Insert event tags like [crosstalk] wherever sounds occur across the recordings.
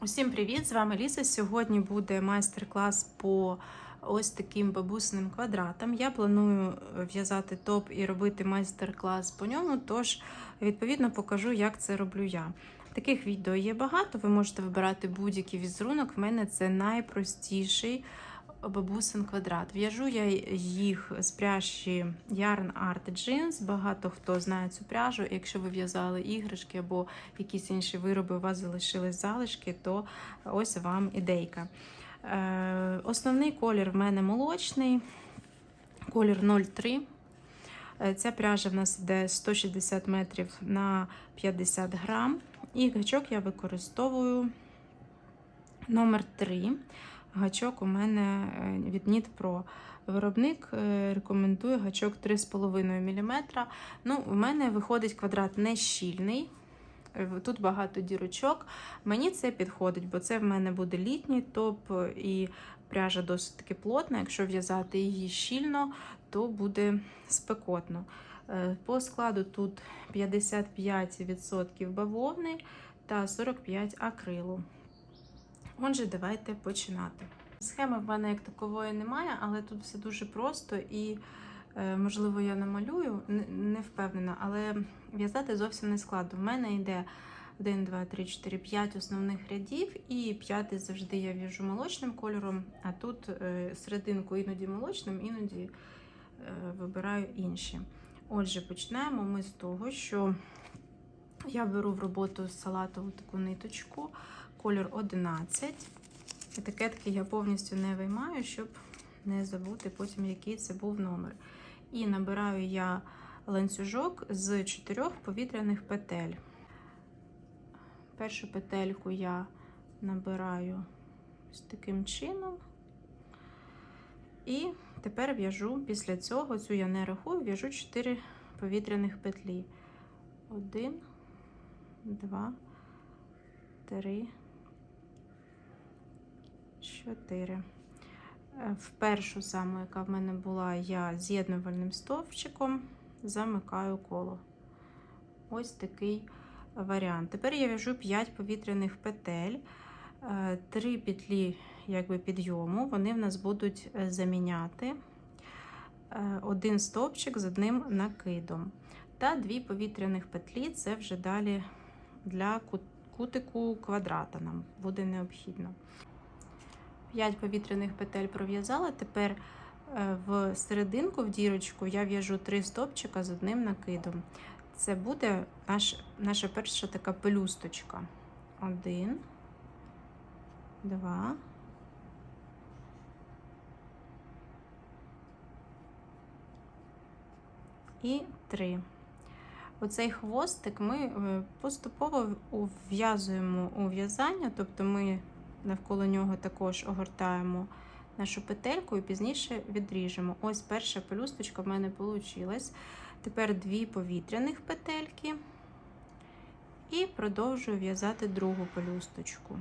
Усім привіт! З вами Ліса. Сьогодні буде майстер-клас по ось таким бабусним квадратам. Я планую в'язати топ і робити майстер-клас по ньому, тож, відповідно, покажу, як це роблю я. Таких відео є багато, ви можете вибирати будь-який візерунок. В мене це найпростіший бабусин квадрат. В'яжу я їх з пряжі Yarn Art Jeans. Багато хто знає цю пряжу. Якщо ви в'язали іграшки або якісь інші вироби, у вас залишились залишки, то ось вам ідейка. Е, Основний колір в мене молочний, колір 03. Е, Ця пряжа в нас йде 160 метрів на 50 грам. І гачок я використовую номер 3 Гачок у мене е, від Pro. Виробник е, рекомендує гачок 3,5 мм. Ну, У мене виходить квадрат не щільний. Е, Тут багато дірочок. Мені це підходить, бо це в мене буде літній топ, і пряжа досить таки плотна. Якщо в'язати її щільно, то буде спекотно. По складу тут 55% бавовни та 45% акрилу. Отже, давайте починати. Схеми в мене як такової немає, але тут все дуже просто і, е, можливо, я намалюю, не впевнена, але в'язати зовсім не складно. В мене йде 1, 2, 3, 4, 5 основних рядів, і п'ятий завжди я в'яжу молочним кольором, а тут е, серединку іноді молочним, іноді е, вибираю інші. Отже, починаємо ми з того, що я беру в роботу салатову таку ниточку колір 11. Етикетки я повністю не виймаю, щоб не забути потім, який це був номер. І набираю я ланцюжок з чотирьох повітряних петель. Першу петельку я набираю з таким чином. І тепер в'яжу після цього, цю я не рахую, в'яжу 4 повітряних петлі. Один, два, три. 4. В першу саму, яка в мене була, я з'єднувальним стовпчиком замикаю коло. Ось такий варіант. Тепер я в'яжу 5 повітряних петель, 3 петлі якби, підйому, вони в нас будуть заміняти один стовпчик з одним накидом. Та 2 повітряних петлі це вже далі для кутику квадрата нам буде необхідно. 5 повітряних петель пров'язала. Тепер е, в серединку, в дірочку, я в'яжу 3 стопчика з одним накидом. Це буде наш, наша перша така пелюсточка. Один, два. І три. Оцей хвостик ми е, поступово вв'язуємо у в'язання, тобто ми навколо нього також огортаємо нашу петельку і пізніше відріжемо. Ось перша пелюсточка в мене вийшла. Тепер дві повітряних петельки і продовжую в'язати другу пелюсточку.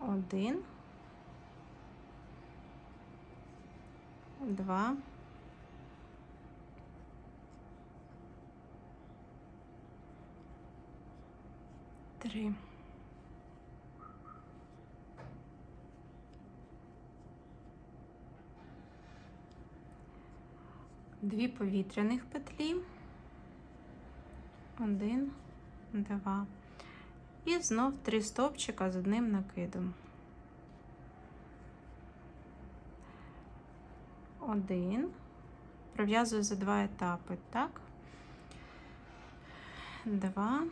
Один, два. Три. Дві повітряних петлі, один, два. І знов три стовпчика з одним накидом. Один. Пров'язую за два етапи, так? Два.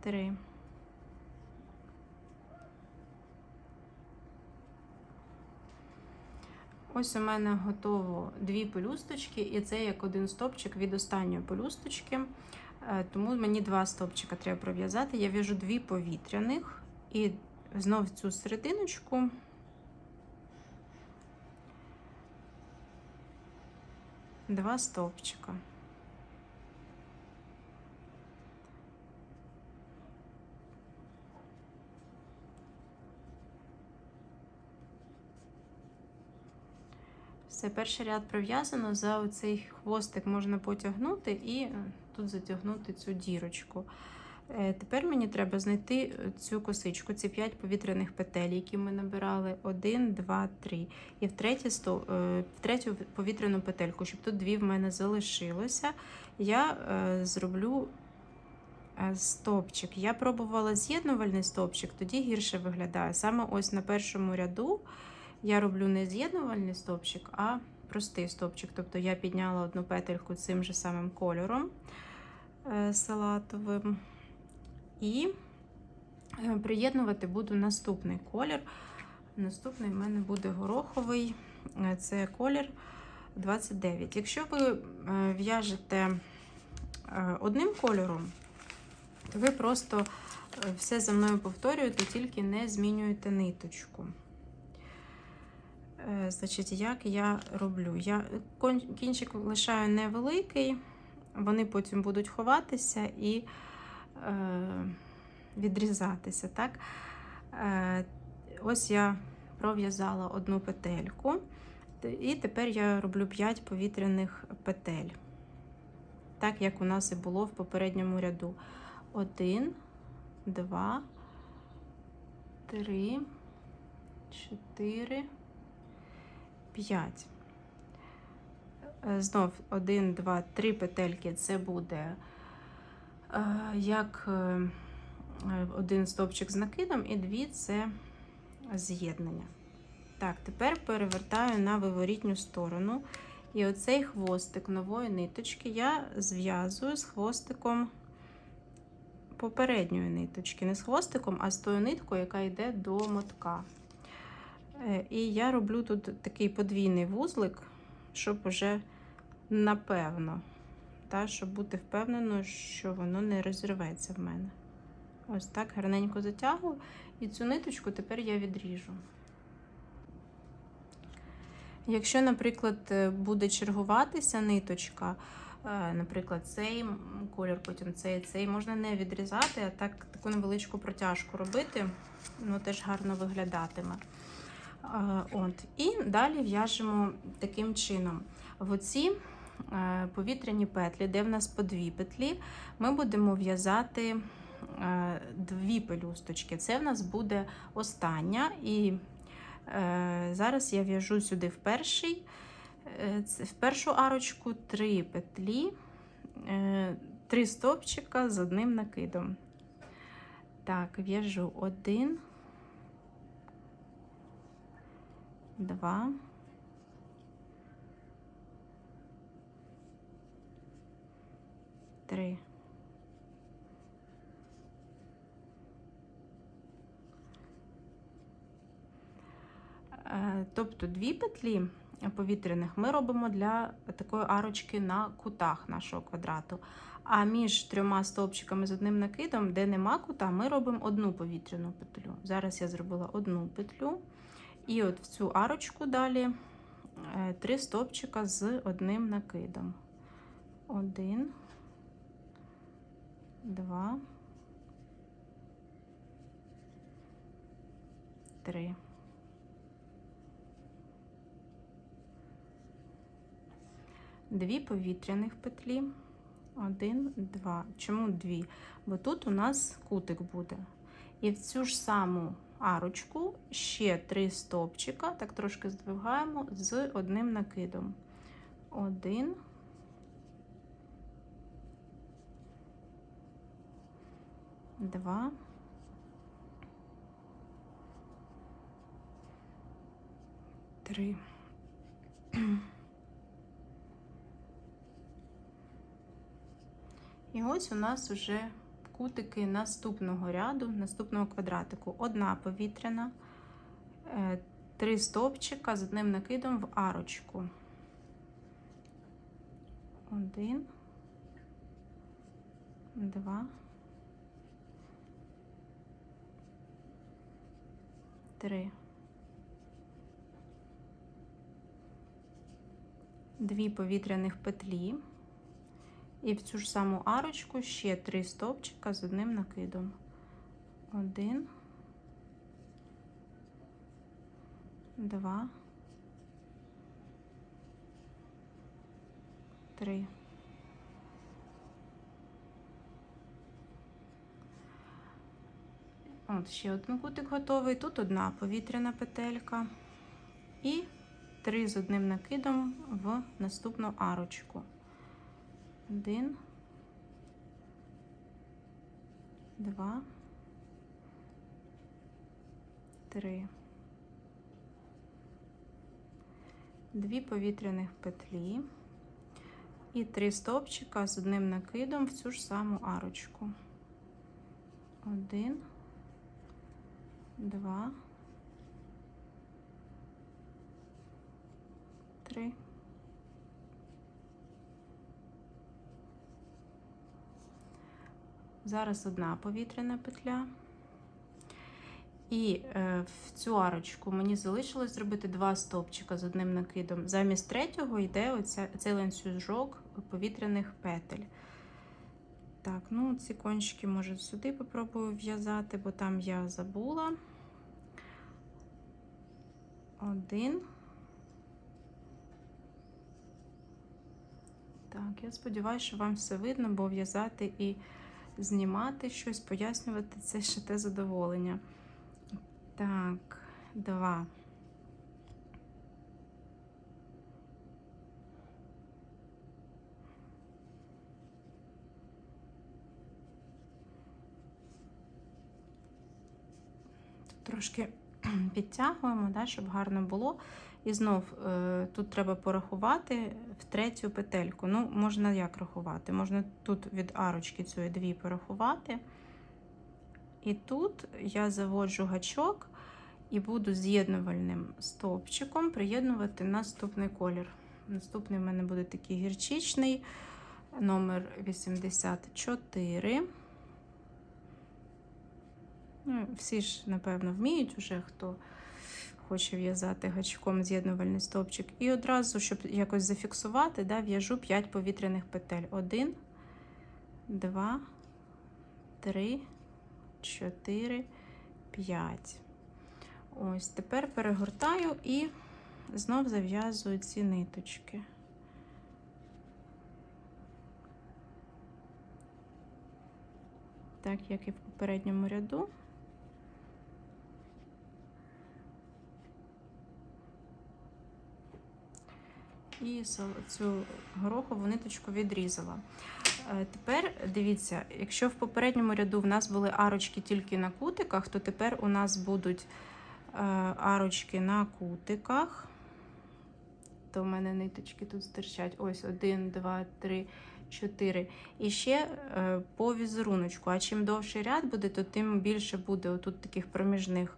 Три. Ось у мене готово дві пелюсточки, і це як один стопчик від останньої пелюсточки. Е, тому мені два стопчика треба пров'язати. Я в'яжу дві повітряних і знов цю серединочку. Два стовпчика. Все, перший ряд пров'язано, за оцей хвостик можна потягнути і е, тут затягнути цю дірочку. Е, Тепер мені треба знайти е, цю косичку, ці 5 повітряних петель, які ми набирали. 1, 2, 3. І в, е, в третю повітряну петельку, щоб тут дві в мене залишилося, я зроблю стовпчик. Я пробувала з'єднувальний стовпчик, тоді гірше виглядає. Саме ось на першому ряду я роблю не з'єднувальний стовпчик, а простий стовпчик. Тобто я підняла одну петельку цим же самим кольором е, салатовим. І е, приєднувати буду наступний колір. Наступний в мене буде гороховий, е, це колір 29. Якщо ви в'яжете одним кольором, то ви просто все за мною повторюєте, тільки не змінюєте ниточку. Е, Значить, як я роблю? Я кінчик лишаю невеликий, вони потім будуть ховатися і е, відрізатися. Так? Е, ось я пров'язала одну петельку, і тепер я роблю 5 повітряних петель, так як у нас і було в попередньому ряду. Один, два, три, чотири, п'ять. Е, Знов один, два, три петельки це буде е, як е, один стовпчик з накидом, і дві це з'єднання. Так, тепер перевертаю на виворітню сторону. І оцей хвостик нової ниточки я зв'язую з хвостиком попередньої ниточки. Не з хвостиком, а з тою ниткою, яка йде до мотка. Е, І я роблю тут такий подвійний вузлик, щоб уже напевно, та, щоб бути впевненою, що воно не розірветься в мене. Ось так гарненько затягую. І цю ниточку тепер я відріжу. Якщо, наприклад, е, буде чергуватися ниточка, е, наприклад, цей колір, потім цей, цей, можна не відрізати, а так таку невеличку протяжку робити, воно теж гарно виглядатиме. От. І далі в'яжемо таким чином. В оці е, повітряні петлі, де в нас по дві петлі, ми будемо в'язати е, дві пелюсточки. Це в нас буде остання. І е, зараз я в'яжу сюди в перший, в першу арочку три петлі, три стовпчика з одним накидом. Так, в'яжу один. Два. Три. Е, Тобто дві петлі повітряних ми робимо для такої арочки на кутах нашого квадрату. А між трьома стовпчиками з одним накидом, де нема кута, ми робимо одну повітряну петлю. Зараз я зробила одну петлю. І от в цю арочку далі е, три стовпчика з одним накидом. Один, два, три. Дві повітряних петлі. Один, два. Чому дві? Бо тут у нас кутик буде. І в цю ж саму арочку ще три стовпчика, так трошки здвигаємо з одним накидом. Один. Два. Три. І ось у нас вже кутики наступного ряду, наступного квадратику. Одна повітряна, е, три стовпчика з одним накидом в арочку. Один, два, три. Дві повітряних петлі. І в цю ж саму арочку ще три стовпчика з одним накидом. Один, два, три. От ще один кутик готовий. Тут одна повітряна петелька. І три з одним накидом в наступну арочку. Один. Два. Три. Дві повітряних петлі і три стовпчика з одним накидом в цю ж саму арочку. Один, два, три. Зараз одна повітряна петля. І е, в цю арочку мені залишилось зробити два стовпчика з одним накидом. Замість третього йде оця, цей ланцюжок повітряних петель. Так, ну ці кончики, може, сюди попробую в'язати, бо там я забула. Один. Так, я сподіваюся, що вам все видно, бо в'язати і знімати щось, пояснювати це ще те задоволення. Так, два. Трошки [clears throat] підтягуємо, да, щоб гарно було. І знов е, тут треба порахувати в третю петельку. Ну, можна як рахувати? Можна тут від арочки цієї дві порахувати. І тут я заводжу гачок і буду з'єднувальним стовпчиком приєднувати наступний колір. Наступний в мене буде такий гірчичний, номер 84. Ну, всі ж, напевно, вміють уже, хто хоче в'язати гачком з'єднувальний стовпчик. І одразу, щоб якось зафіксувати, да, в'яжу 5 повітряних петель. 1, 2, 3, 4, 5. Ось, тепер перегортаю і знов зав'язую ці ниточки. Так, як і в попередньому ряду. І цю горохову ниточку відрізала. Е, Тепер дивіться, якщо в попередньому ряду в нас були арочки тільки на кутиках, то тепер у нас будуть е, арочки на кутиках. То в мене ниточки тут стирчать. Ось один, два, три, чотири. І ще е, по візеруночку. А чим довший ряд буде, то тим більше буде отут таких проміжних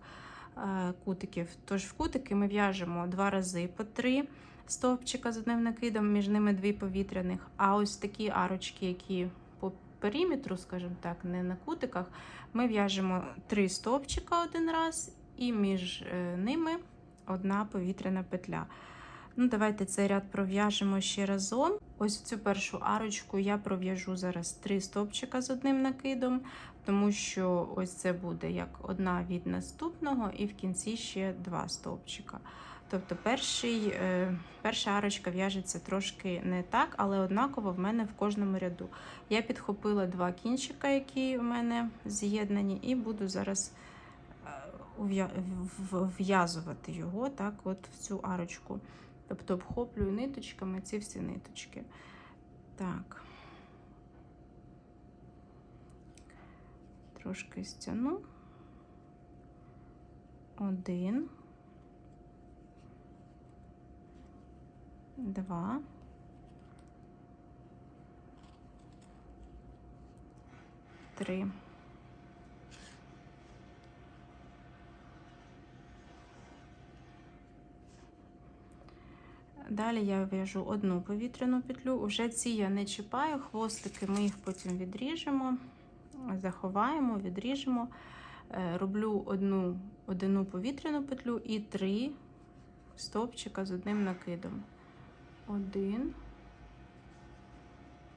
кутиків. Тож в кутики ми в'яжемо два рази по три стовпчика з одним накидом, між ними дві повітряних. А ось такі арочки, які по периметру, скажімо так, не на кутиках, ми в'яжемо три стовпчика один раз, і між е, ними одна повітряна петля. Ну, Давайте цей ряд пров'яжемо ще разом. Ось цю першу арочку я пров'яжу зараз три стовпчика з одним накидом, тому що ось це буде як одна від наступного, і в кінці ще два стовпчика. Тобто перший, е, перша арочка в'яжеться трошки не так, але однаково в мене в кожному ряду. Я підхопила два кінчика, які у мене з'єднані, і буду зараз е, в'язувати його так, от в цю арочку. Тобто обхоплюю ниточками ці всі ниточки. Так. Трошки стяну. Один. Два, три. Далі я в'яжу одну повітряну петлю, уже ці я не чіпаю, хвостики ми їх потім відріжемо, заховаємо, відріжемо, е, роблю одну одну повітряну петлю і три стовпчика з одним накидом. Один,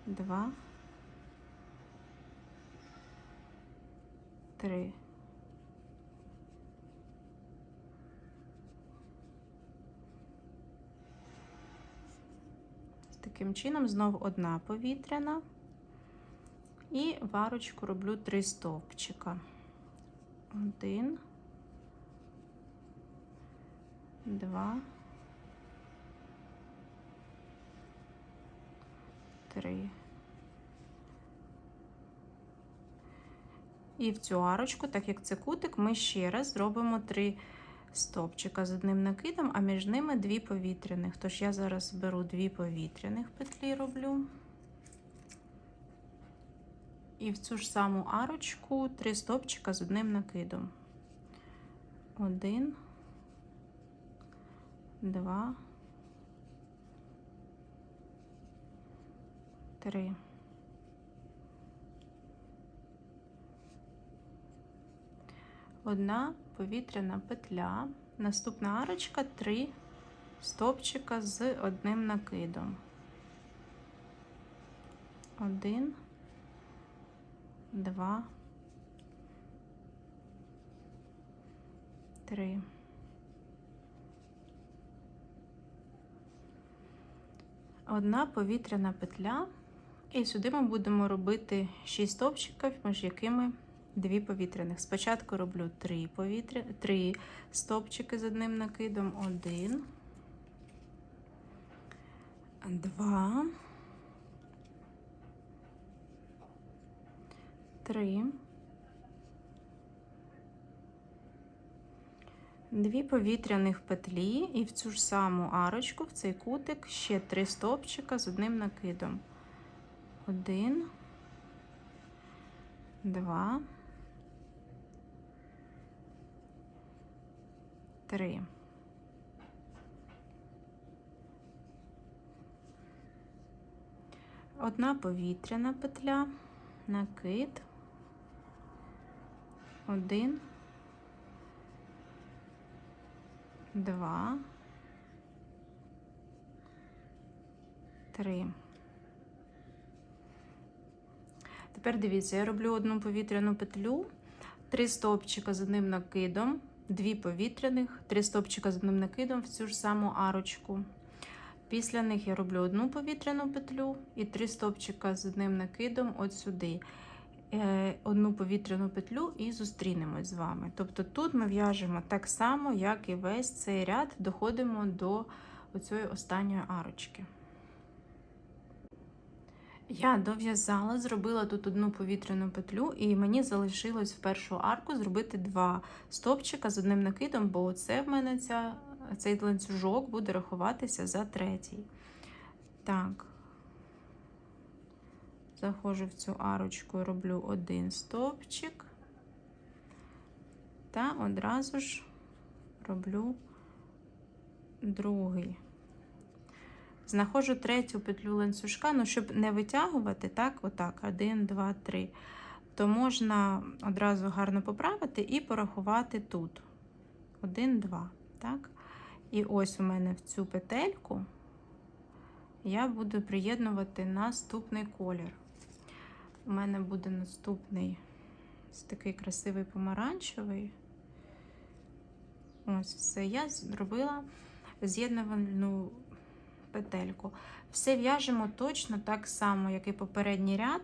два, три. таким чином, знов одна повітряна. І в арочку роблю три стовпчика. Один, два, три. І в цю арочку, так як це кутик, ми ще раз зробимо три стовпчика з одним накидом, а між ними дві повітряних. Тож я зараз беру дві повітряних петлі роблю. І в цю ж саму арочку три стовпчика з одним накидом. Один, два, три. Одна повітряна петля. Наступна арочка три стовпчика з одним накидом. Один, два, три. Одна повітряна петля, і сюди ми будемо робити 6 стовпчиків, між якими дві повітряних. Спочатку роблю 3 повітря, 3 стовпчики з одним накидом. Один, два, три. Дві повітряних петлі і в цю ж саму арочку, в цей кутик, ще три стовпчика з одним накидом. Один, два, три. Одна повітряна петля, накид, один, два, три. Тепер дивіться, я роблю одну повітряну петлю, три стовпчика з одним накидом, дві повітряних, три стовпчика з одним накидом в цю ж саму арочку. Після них я роблю одну повітряну петлю і три стовпчика з одним накидом от сюди. Е, Одну повітряну петлю і зустрінемось з вами. Тобто тут ми в'яжемо так само, як і весь цей ряд, доходимо до оцієї останньої арочки. Я дов'язала, зробила тут одну повітряну петлю, і мені залишилось в першу арку зробити два стовпчика з одним накидом, бо це в мене ця, цей ланцюжок буде рахуватися за третій. Так, заходжу в цю арочку, роблю один стовпчик та одразу ж роблю другий. Знаходжу третю петлю ланцюжка, ну, щоб не витягувати, так, отак, один, два, три, то можна одразу гарно поправити і порахувати тут. Один, два. Так? І ось у мене в цю петельку я буду приєднувати наступний колір. У мене буде наступний такий красивий помаранчевий. Ось все. Я зробила з'єднувальну петельку. Все в'яжемо точно так само, як і попередній ряд.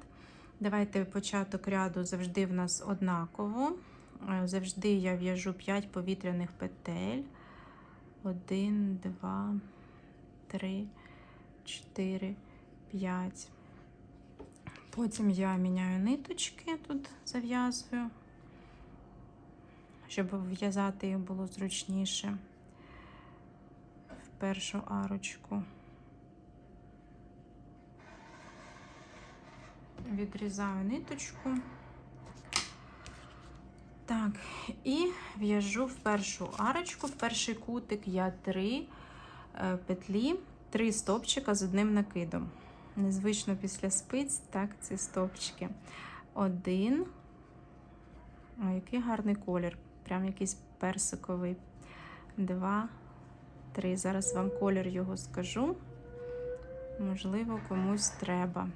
Давайте початок ряду завжди в нас однаково. Е, Завжди я в'яжу 5 повітряних петель. 1, 2, 3, 4, 5. Потім я міняю ниточки, тут зав'язую, щоб в'язати їх було зручніше в першу арочку. Відрізаю ниточку. Так, і в'яжу в першу арочку, в перший кутик я три е, петлі, три стопчика з одним накидом. Незвично після спиць, так, ці стопчики. Один. О, який гарний колір. Прям якийсь персиковий. Два, три. Зараз вам колір його скажу. Можливо, комусь треба.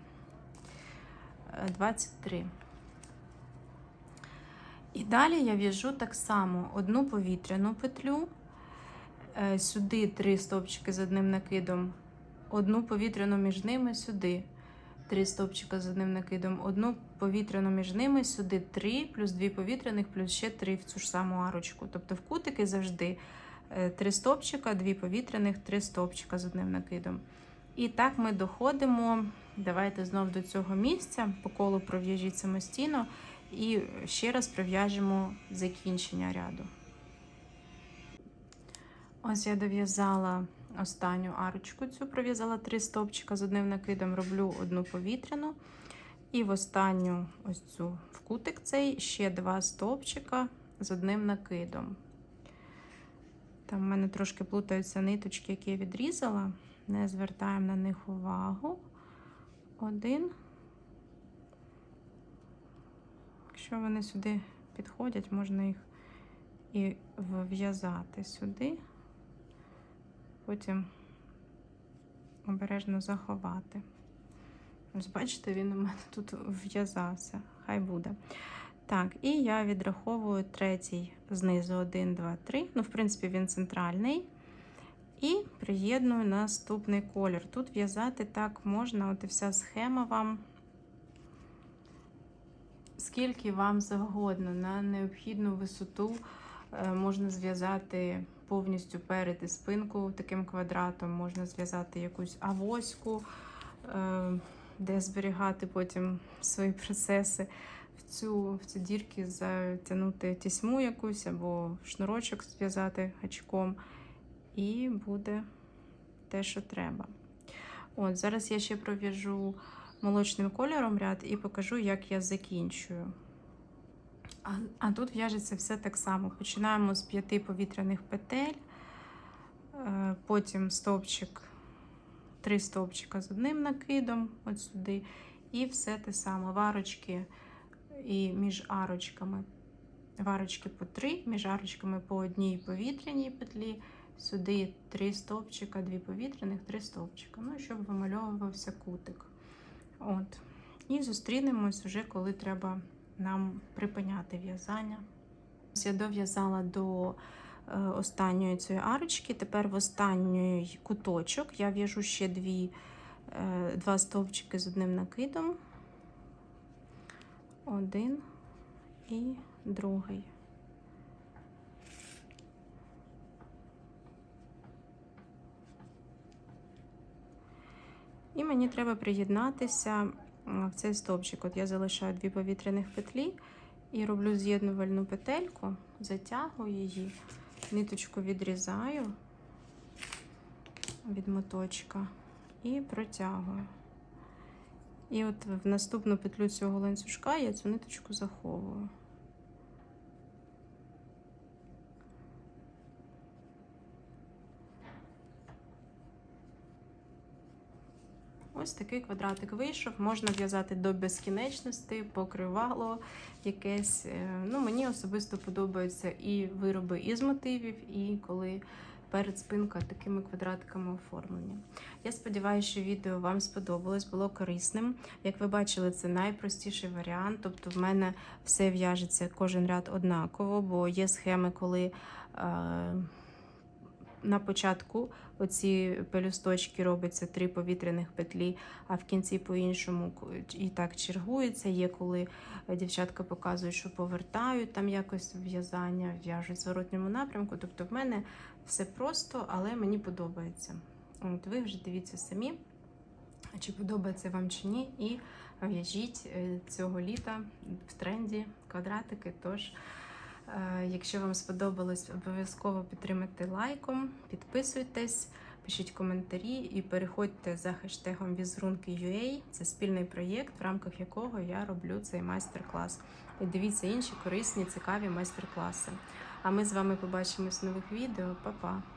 23. І далі я в'яжу так само одну повітряну петлю, е, сюди три стовпчики з одним накидом одну повітряну між ними сюди. Три стовпчика з одним накидом, одну повітряну між ними сюди три, плюс дві повітряних, плюс ще три в цю ж саму арочку. Тобто в кутики завжди е, три стовпчика, дві повітряних, три стовпчика з одним накидом. І так ми доходимо. Давайте знов до цього місця, по колу пров'яжіть самостійно і ще раз пров'яжемо закінчення ряду. Ось я дов'язала останню арочку, цю пров'язала три стовпчика з одним накидом, роблю одну повітряну. І в останню ось цю в кутик цей ще два стовпчика з одним накидом. Там в мене трошки плутаються ниточки, які я відрізала. Не звертаємо на них увагу. Один. Якщо вони сюди підходять, можна їх і вв'язати сюди, потім обережно заховати. Ось, бачите, він у мене тут в'язався. Хай буде. Так, і я відраховую третій знизу 1, 2, 3. Ну, в принципі, він центральний. І приєдную наступний колір. Тут в'язати так можна, от і вся схема вам, скільки вам завгодно, на необхідну висоту е, можна зв'язати повністю перед і спинку таким квадратом, можна зв'язати якусь авоську, е, де зберігати потім свої процеси. В цю, в ці дірки затягнути тісьму якусь або шнурочок зв'язати гачком. І буде те, що треба. От, Зараз я ще пров'яжу молочним кольором ряд і покажу, як я закінчую. А, а тут в'яжеться все так само. Починаємо з п'яти повітряних петель, е, потім стовпчик, три стовпчика з одним накидом, от сюди, і все те саме. Варочки і між арочками. Варочки по три, між арочками по одній повітряній петлі. Сюди три стовпчика, дві повітряних, три стовпчика. Ну, щоб вимальовувався кутик. От. І зустрінемось вже, коли треба нам припиняти в'язання. Я дов'язала до е, останньої цієї арочки. Тепер в останній куточок я в'яжу ще дві, е, два стовпчики з одним накидом. Один і другий. І мені треба приєднатися в цей стовпчик. От я залишаю дві повітряних петлі і роблю з'єднувальну петельку, затягую її, ниточку відрізаю від моточка і протягую. І от в наступну петлю цього ланцюжка я цю ниточку заховую. Ось такий квадратик вийшов. Можна в'язати до безкінечності, покривало якесь. Е, ну, Мені особисто подобаються і вироби із мотивів, і коли перед спинка такими квадратиками оформлені. Я сподіваюся, що відео вам сподобалось, було корисним. Як ви бачили, це найпростіший варіант. Тобто, в мене все в'яжеться кожен ряд однаково, бо є схеми, коли. Е на початку оці пелюсточки робиться три повітряних петлі, а в кінці по-іншому і так чергується. Є коли дівчатка показують, що повертають там якось в'язання, в'яжуть в зворотньому напрямку. Тобто в мене все просто, але мені подобається. От Ви вже дивіться самі, чи подобається вам чи ні, і в'яжіть е, цього літа в тренді квадратики. Тож. Е, якщо вам сподобалось, обов'язково підтримайте лайком, підписуйтесь, пишіть коментарі і переходьте за хештегом Візрунки.ua. Це спільний проєкт, в рамках якого я роблю цей майстер-клас. І дивіться інші корисні, цікаві майстер-класи. А ми з вами побачимось в нових відео. Па-па!